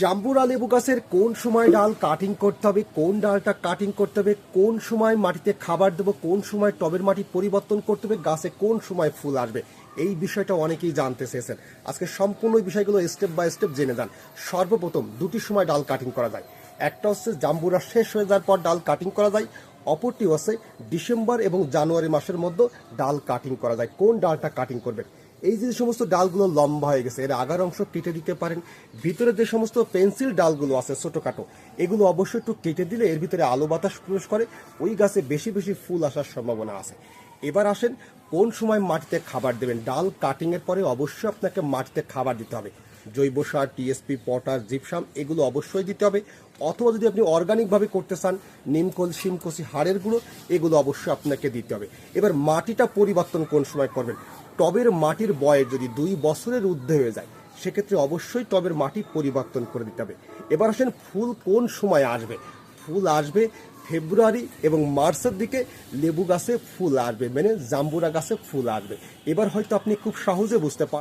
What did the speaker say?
জাম্বুরা লেবু গাছের কোন সময় ডাল কাটিং করতে হবে, কোন ডালটা কাটিং করতে হবে, কোন সময় মাটিতে খাবার দেবো, কোন সময় টবের মাটি পরিবর্তন করতে হবে, গাছে কোন সময় ফুল আসবে? এই বিষয়টা অনেকেই জানতে চেয়েছেন। আজকে সম্পূর্ণ বিষয়গুলো স্টেপ বাই স্টেপ জেনে যান। সর্বপ্রথম দুটি সময় ডাল কাটিং করা যায়। একটা হচ্ছে জাম্বুরা শেষ হয়ে যাওয়ার পর ডাল কাটিং করা যায়। অপরটি হচ্ছে ডিসেম্বর এবং জানুয়ারি মাসের মধ্যে ডাল কাটিং করা যায়। কোন ডালটা কাটিং করবেন? এই যে সমস্ত ডালগুলো লম্বা হয়ে গেছে, এর আগার অংশ কেটে দিতে পারেন। ভিতরে যে সমস্ত পেন্সিল ডালগুলো আছে ছোটোখাটো, এগুলো অবশ্যই একটু কেটে দিলে এর ভিতরে আলো বাতাস প্রবেশ করে। ওই গাছে বেশি বেশি ফুল আসার সম্ভাবনা আছে। এবার আসেন কোন সময় মাটিতে খাবার দেবেন? ডাল কাটিং এর পরে অবশ্যই আপনাকে মাটিতে খাবার দিতে হবে। জৈব সার টিএসপি পটাশ জিপসাম এগুলো অবশ্যই দিতে হবে। অথবা যদি আপনি অর্গানিকভাবে করতে চান নিমকল শিমকসি হাড়ের গুঁড়ো, এগুলো অবশ্যই আপনাকে দিতে হবে। এবার মাটিটা পরিবর্তন কোন সময় করবেন? টবের মাটির বয়স যদি দুই বছরের ঊর্ধ্বে হয়ে যায়, সেক্ষেত্রে অবশ্যই টবের মাটি পরিবর্তন করে দিতে হবে। এবার আসেন ফুল কোন সময় আসবে? ফুল আসবে ফেব্রুয়ারি এবং মার্চের দিকে লেবু গাছে ফুল আসবে মানে জাম্বুরা গাছে ফুল আসবে। এবার হয়তো আপনি খুব সহজে বুঝতে পার